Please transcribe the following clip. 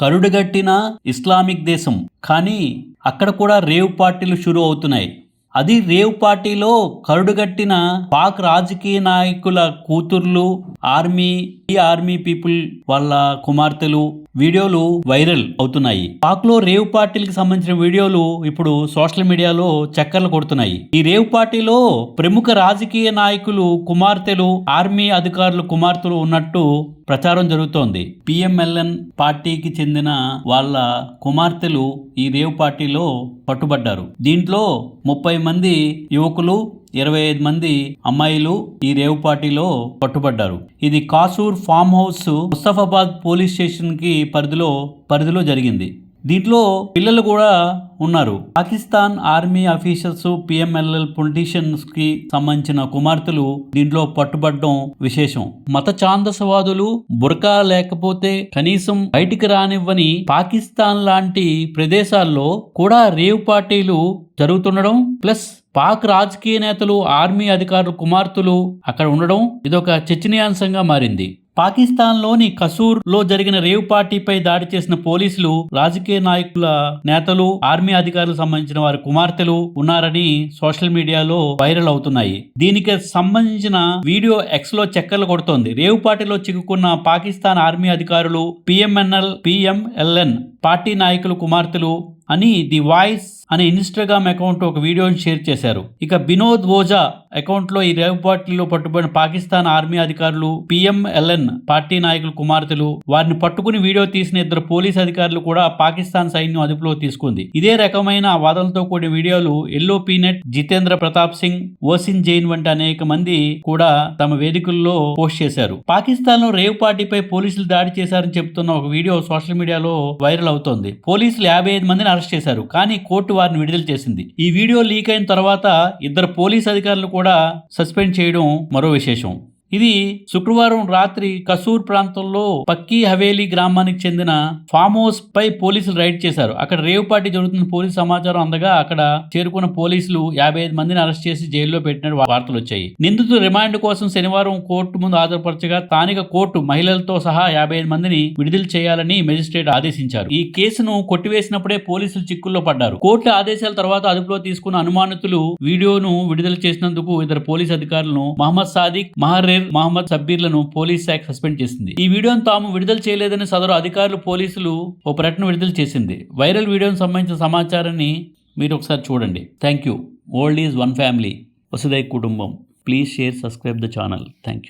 కరుడుగట్టిన ఇస్లామిక్ దేశం. కానీ అక్కడ కూడా రేవ్ పార్టీలు షురూ అవుతున్నాయి. అది రేవ్ పార్టీలో కరుడుగట్టిన పాక్ రాజకీయ నాయకుల కూతుర్లు ఆర్మీ ఈ ఆర్మీ పీపుల్ వాళ్ళ కుమార్తెలు వీడియోలు వైరల్ అవుతున్నాయి. పాక్లో రేవ్ పార్టీలకు సంబంధించిన వీడియోలు ఇప్పుడు సోషల్ మీడియాలో చక్కర్లు కొడుతున్నాయి. ఈ రేవ్ పార్టీలో ప్రముఖ రాజకీయ నాయకులు కుమార్తెలు ఆర్మీ అధికారులు కుమార్తెలు ఉన్నట్టు ప్రచారం జరుగుతోంది. పిఎంఎల్ఎన్ పార్టీకి చెందిన వాళ్ళ కుమార్తెలు ఈ రేవ్ పార్టీలో పట్టుబడ్డారు. దీంట్లో ముప్పై మంది యువకులు ఇరవై ఐదు మంది అమ్మాయిలు ఈ రేవ్ పార్టీలో పట్టుబడ్డారు. ఇది Kasur farm house Mustafabad police స్టేషన్కి పరిధిలో పరిధిలో జరిగింది. దీంట్లో పిల్లలు కూడా ఉన్నారు. పాకిస్తాన్ ఆర్మీ అఫీషియల్స్ పిఎంఎల్ఎల్ పొలిటీషియన్స్కి సంబంధించిన కుమార్తెలు దీంట్లో పట్టుబడడం విశేషం. మత ఛాందసవాదులు బురకా లేకపోతే కనీసం బయటికి రానివ్వని పాకిస్తాన్ లాంటి ప్రదేశాల్లో కూడా రేవ్ పార్టీలు జరుగుతుండడం ప్లస్ పాక్ రాజకీయ నేతలు ఆర్మీ అధికారులు కుమార్తెలు అక్కడ ఉండడం ఇదొక చర్చనీయాంశంగా మారింది. పాకిస్తాన్లోని కసూర్లో జరిగిన రేవ్ పార్టీపై దాడి చేసిన పోలీసులు రాజకీయ నాయకుల నేతలు ఆర్మీ అధికారులకు సంబంధించిన వారి కుమార్తెలు ఉన్నారని సోషల్ మీడియాలో వైరల్ అవుతున్నాయి. దీనికి సంబంధించిన వీడియో ఎక్స్లో చక్కర్లు కొడుతోంది. రేవ్ పార్టీలో చిక్కుకున్న పాకిస్తాన్ ఆర్మీ అధికారులు పిఎంఎన్ఎల్ పిఎంఎల్ఎన్ పార్టీ నాయకులు కుమార్తెలు అని ది వాయిస్ అనే ఇన్స్టాగ్రామ్ అకౌంట్ ఒక వీడియోని షేర్ చేశారు. ఇక బినోద్ ఓజా అకౌంట్లో ఈ రేవ్ పార్టీలో పట్టుబడిన పాకిస్తాన్ ఆర్మీ అధికారులు పిఎంఎల్ఎన్ పార్టీ నాయకులు కుమార్తెలు వారిని పట్టుకుని వీడియో తీసిన ఇద్దరు పోలీస్ అధికారులు కూడా పాకిస్తాన్ సైన్యం అదుపులో తీసుకుంది. ఇదే రకమైన వాదనలతో కూడిన వీడియోలు ఎల్లో పీనెట్ జితేంద్ర ప్రతాప్ సింగ్ ఓసిన్ జైన్ వంటి అనేక మంది కూడా తమ వేదికల్లో పోస్ట్ చేశారు. పాకిస్తాన్లో రేవ్ పార్టీపై పోలీసులు దాడి చేశారని చెబుతున్న ఒక వీడియో సోషల్ మీడియాలో వైరల్ అవుతోంది. పోలీసులు యాభై ఐదు మందిని అరెస్ట్ చేశారు. కానీ కోర్టు వారిని విడుదల చేసింది. ఈ వీడియో లీక్ అయిన తర్వాత ఇద్దరు పోలీస్ అధికారులు కూడా సస్పెండ్ చేయడం మరో విశేషం. ఇది శుక్రవారం రాత్రి కసూర్ ప్రాంతంలో పక్కీ హవేలీ గ్రామానికి చెందిన ఫామ్ హౌస్ పై పోలీసులు రైడ్ చేశారు. అక్కడ రేవ్ పార్టీ జరుగుతున్న పోలీసు సమాచారం అందగా అక్కడ చేరుకున్న పోలీసులు యాభై ఐదు మందిని అరెస్ట్ చేసి జైల్లో పెట్టిన వార్తలు వచ్చాయి. నిందితులు రిమాండ్ కోసం శనివారం కోర్టు ముందు హాజరుపరచగా స్థానిక కోర్టు మహిళలతో సహా యాభై ఐదు మందిని విడుదల చేయాలని మెజిస్ట్రేట్ ఆదేశించారు. ఈ కేసును కొట్టివేసినప్పుడే పోలీసులు చిక్కుల్లో పడ్డారు. కోర్టు ఆదేశాల తర్వాత అదుపులో తీసుకున్న అనుమానితులు వీడియోను విడుదల చేసినందుకు ఇద్దరు పోలీస్ అధికారులను మహమ్మద్ సాదిక్ మహరేర్ మహమ్మద్ సబ్బీర్లను పోలీస్ శాఖ సస్పెండ్ చేసింది. ఈ వీడియోను తాము విడుదల చేయలేదని సదరు అధికారులు పోలీసులు ఓ ప్రకటన విడుదల చేసింది. వైరల్ వీడియోను సంబంధించిన సమాచారాన్ని మీరు ఒకసారి చూడండి. Thank you world is one family. వసుదై కుటుంబం. Please share subscribe the channel. Thank you